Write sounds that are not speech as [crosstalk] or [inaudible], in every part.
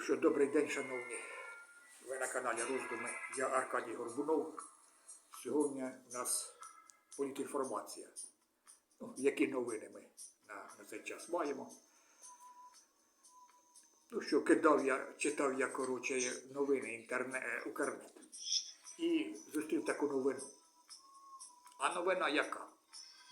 Ну добрий день, шановні. Ви на каналі Роздуми. Я Аркадій Горбунов. Сьогодні у нас політінформація. Ну, які новини ми на, на цей час маємо. Ну що, кидав я, читав я, коротше, новини інтернет, е, Укрнет. І зустрів таку новину. А новина яка?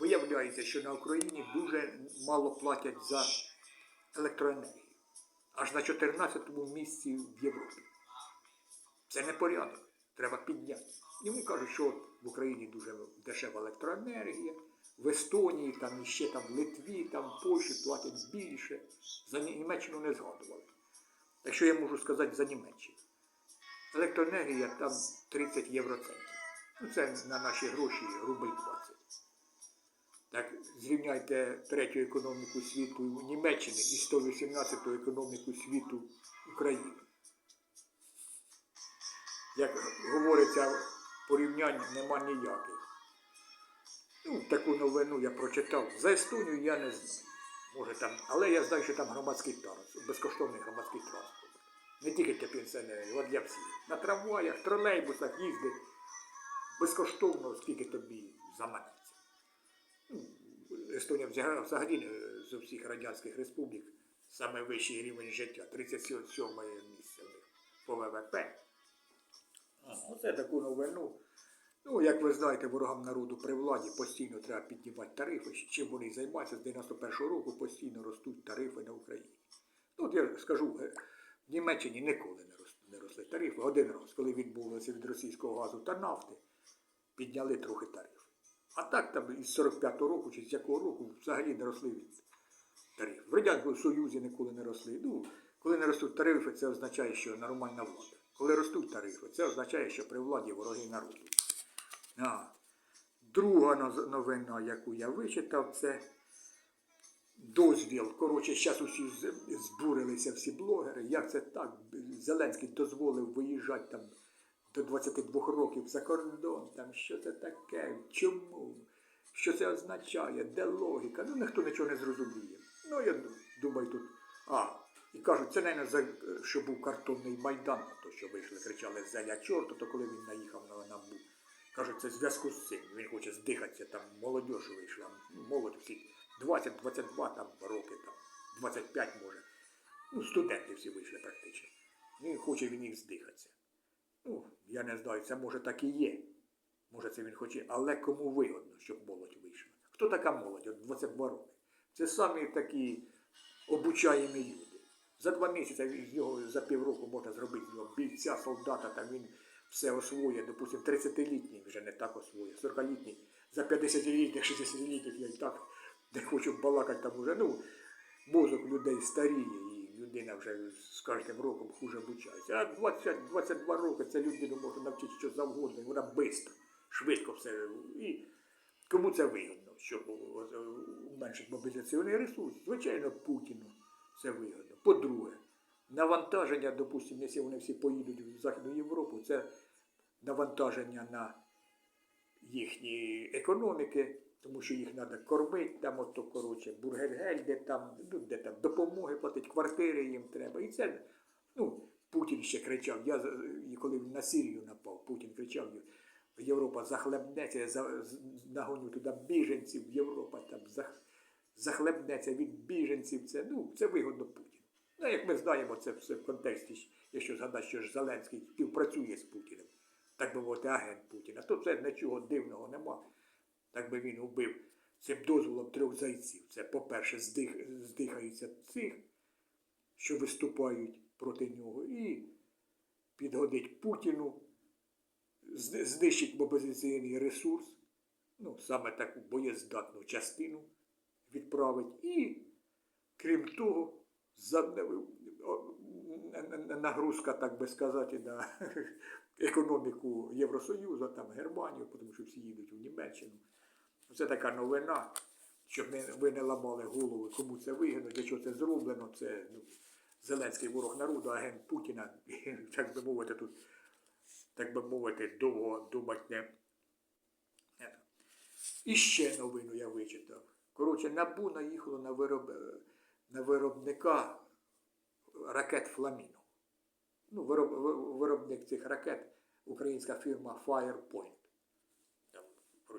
Виявляється, що на Україні дуже мало платять за електроенергію. Аж на 14-му місці в Європі. Це не порядок. Треба підняти. Йому кажуть, що в Україні дуже дешева електроенергія, в Естонії, там і ще там в Литві, там в Польщі платять більше. За Німеччину не згадували. Якщо я можу сказати за Німеччину. Електроенергія там 30 євроцентів. Ну, це на наші гроші рубль 20. Так зрівняйте третю економіку світу Німеччини і 118 ту економіку світу України. Як говориться, порівнянь нема ніяких. Ну, таку новину я прочитав. За Естонію я не знаю. Може там, але я знаю, що там громадський транспорт, безкоштовний громадський транспорт. Не тільки для пенсіонерів, а для всіх. На трамваях, тролейбусах їздить безкоштовно, скільки тобі заманеться. Ну, Естонія взагалі- е, з усіх радянських республік саме вищий рівень життя, 37 місце в них по ВВП. Оце таку новину. Ну, як ви знаєте, ворогам народу при владі постійно треба піднімати тарифи. Чим вони займаються з 91-го року постійно ростуть тарифи на Україні. Ну, от я скажу, е, в Німеччині ніколи не росли, не росли тарифи. Один раз, коли відмовилися від російського газу та нафти, підняли трохи тарифи. А так там із 45-го року чи з якого року взагалі не росли від тарифів. В Радянському Союзі ніколи не росли. Ну, коли не ростуть тарифи, це означає, що нормальна влада. Коли ростуть тарифи, це означає, що при владі вороги народу. А. Друга новина, яку я вичитав, це дозвіл. Коротше, зараз усі збурилися всі блогери. Як це так? Зеленський дозволив виїжджати там до 22 років за кордон. Там що це таке? Чому? Що це означає? Де логіка? Ну ніхто нічого не зрозуміє. Ну я думаю тут. А, і кажуть, це не що був картонний майдан, то що вийшли, кричали зеля чорту, то коли він наїхав на набу. Кажуть, це зв'язку з цим. Він хоче здихатися, там молодь вийшла, ну, молодь всі 20-22 там роки, там, 25 може. Ну, студенти всі вийшли практично. Він хоче він їх здихатися. Ну, я не знаю, це може так і є. Може, це він хоче, але кому вигодно, щоб молодь вийшла? Хто така молодь? От 22 роки. Це самі такі обучаємі люди. За два місяці з нього за півроку можна зробити з нього бійця, солдата, там він все освоює, допустимо, 30-літній вже не так освоює, 40-літній, за 50-літніх, 60-літніх я і так не хочу балакати там уже. Ну, мозок людей старіє, людина вже з кожним роком хуже обучається. А 20, 22 роки це людину може навчити що завгодно, і вона швидко, швидко все. І кому це вигодно, щоб уменшити мобілізаційний ресурс? Звичайно, Путіну це вигодно. По-друге, навантаження, допустимо, якщо вони всі поїдуть в Західну Європу, це навантаження на їхні економіки, тому що їх треба кормити, там ото, коротше, бургергель, де там, ну, де там допомоги платить, квартири їм треба. І це, ну, Путін ще кричав, я, коли він на Сирію напав, Путін кричав, Європа захлебнеться, я нагоню туди біженців, Європа там зах, захлебнеться від біженців. Це, ну, це вигодно Путіну. Ну, як ми знаємо, це все в контексті, якщо згадати, що ж Зеленський співпрацює з Путіним, так би мовити, агент Путіна, то це нічого дивного нема. Так би він убив цим дозволом трьох зайців. Це, по-перше, здих, здихаються цих, що виступають проти нього, і підгодить Путіну, знищить мобілізаційний ресурс, ну, саме таку боєздатну частину відправить. І, крім того, нагрузка, так би сказати, на [laughs] економіку Євросоюзу, там Германію, тому що всі їдуть у Німеччину. Це така новина, щоб ви не ламали голови, кому це вигідно, для чого це зроблено. Це ну, Зеленський ворог народу, агент Путіна, [laughs] так би мовити, тут, так би мовити, довго думати не. І ще новину я вичитав. Коротше, НАБУ наїхало на, вироб... на виробника ракет Фламіно. Ну, вироб, виробник цих ракет українська фірма Firepoint.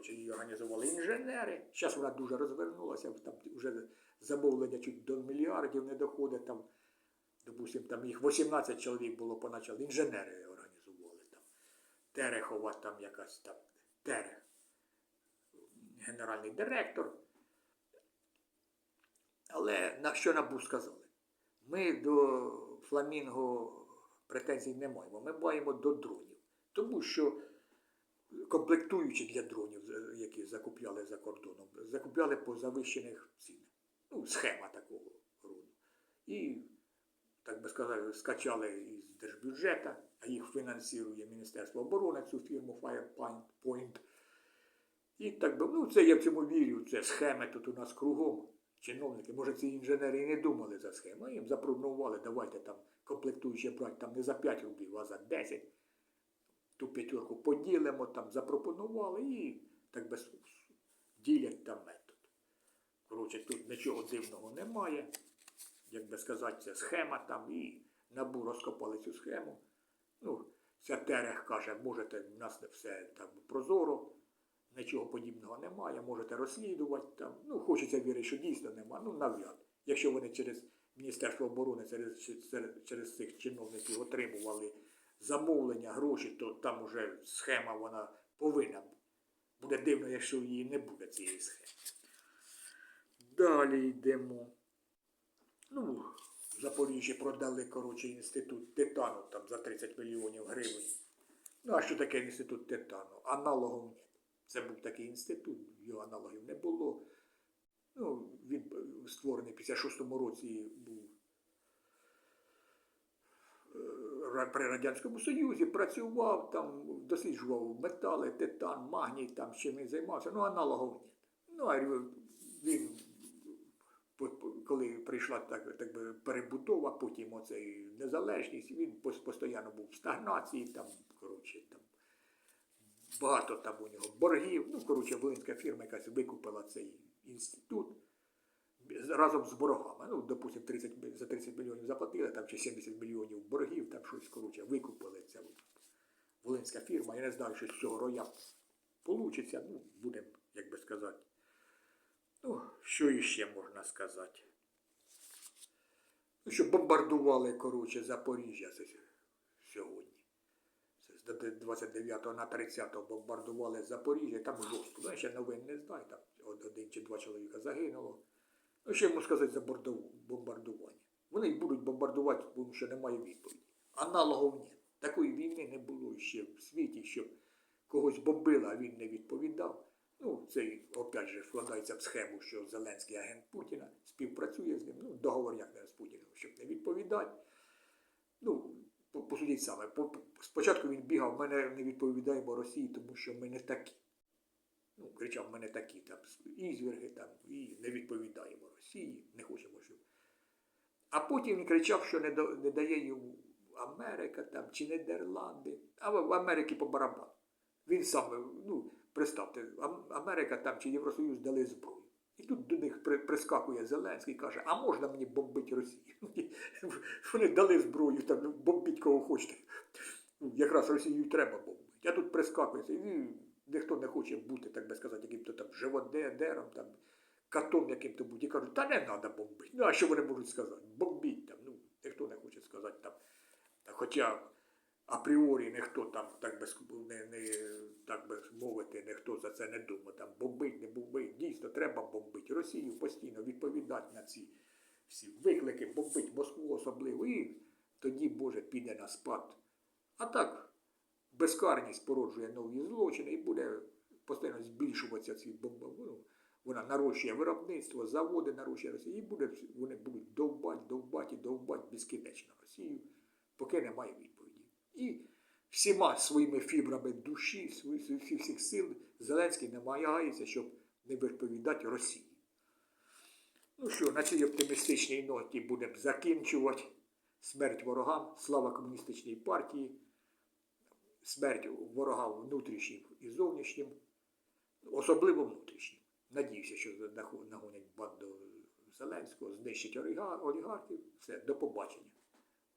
Коротше, її організували інженери. Зараз вона дуже розвернулася, там вже замовлення чуть до мільярдів не доходить. Там, допустим, там їх 18 чоловік було поначалу. Інженери організували там. Терехова там якась там Терех, генеральний директор. Але на що НАБУ сказали? Ми до Фламінго претензій не маємо. Ми маємо до дронів. Тому що комплектуючі для дронів, е, які закупляли за кордоном, закупляли по завищених цінах. Ну, схема такого роду. І, так би сказати, скачали із держбюджету, а їх фінансує Міністерство оборони, цю фірму Firepoint. І так би, ну це я в цьому вірю, це схеми тут у нас кругом. Чиновники, може, ці інженери і не думали за схему, їм запропонували, давайте там комплектуючі брати там не за 5 рублів, а за 10. Ту п'ятерку поділимо, там запропонували і так с- ділять там метод. Коротше, тут нічого дивного немає. Як би сказати, це схема там і набу розкопали цю схему. Ну, ця Терех каже, можете, в нас не все там прозоро, нічого подібного немає, можете розслідувати там. Ну, хочеться вірити, що дійсно нема. Ну, навряд. Якщо вони через Міністерство оборони, через, через, через цих чиновників отримували замовлення, гроші, то там уже схема вона повинна. Буде дивно, якщо її не буде цієї схеми. Далі йдемо. Ну, в Запоріжжі продали, коротше, інститут титану там за 30 мільйонів гривень. Ну, а що таке інститут титану? Аналогів ні. Це був такий інститут, його аналогів не було. Ну, він е, створений в 56-му році був при Радянському Союзі, працював там, досліджував метали, титан, магній, там чим він займався, ну аналогів ні. Ну, а він, коли прийшла так, так би, перебудова, потім оцей незалежність, він пос- постійно був в стагнації, там, коротше, там, багато там у нього боргів. Ну, коротше, волинська фірма якась викупила цей інститут разом з боргами. Ну, допустим, 30, за 30 мільйонів заплатили, там чи 70 мільйонів боргів, там щось, коротше, викупили ця волинська фірма. Я не знаю, що з цього роя вийде. Ну, будемо, як би сказати. Ну, що іще можна сказати? Ну, що бомбардували, коротше, Запоріжжя сьогодні. З 29 на 30 бомбардували Запоріжжя, там жорстко. Я ще новин не знаю, там один чи два чоловіка загинуло. Ну, що йому сказати за бомбардування? Вони й будуть бомбардувати, тому що немає відповіді. Аналогов ні. Такої війни не було ще в світі, щоб когось бомбили, а він не відповідав. Ну, це опять же вкладається в схему, що Зеленський агент Путіна співпрацює з ним. Ну, договор як не з Путіним, щоб не відповідати. Ну, посудіть саме. По- по- Спочатку він бігав, ми не, не відповідаємо Росії, тому що ми не такі. Ну, кричав, ми не такі там ізвірги там, і не відповідаємо Росії, не хочемо, щоб. А потім він кричав, що не, до- не дає йому Америка там, чи Нідерланди, а в в Америці по барабану. Він сам, ну, представте, Америка там чи Євросоюз дали зброю. І тут до них при- прискакує Зеленський і каже, а можна мені бомбити Росію? [laughs] Вони дали зброю, там, бомбіть кого хочете. Ну, Якраз Росію треба бомбити. А тут прискакує, і ніхто не хоче бути, так би сказати, яким-то там живодером, там, катом яким-то бути. І кажуть, та не треба бомбити. Ну, а що вони можуть сказати? Бомбіть там. Ну, ніхто не хоче сказати там. Хоча апріорі ніхто там, так би не, не так би мовити, ніхто за це не думає. Там бомбить, не бомбить. Дійсно, треба бомбити Росію постійно відповідати на ці всі виклики, бомбить Москву особливо. І тоді, Боже, піде на спад. А так, безкарність породжує нові злочини і буде постійно збільшуватися ці бомби. Ну, вона нарощує виробництво, заводи нарощує Росію, і буде, вони будуть довбати, довбати і довбати безкінечно Росію, поки немає відповіді. І всіма своїми фібрами душі, всіх всіх сил Зеленський намагається, щоб не відповідати Росії. Ну що, на цій оптимістичній ноті будемо закінчувати. Смерть ворогам, слава комуністичній партії, смерть ворогам внутрішнім і зовнішнім, особливо внутрішнім. Надіюся, що нагонять банду Зеленського, знищить олігархів. Все, до побачення.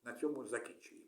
На цьому закінчуємо.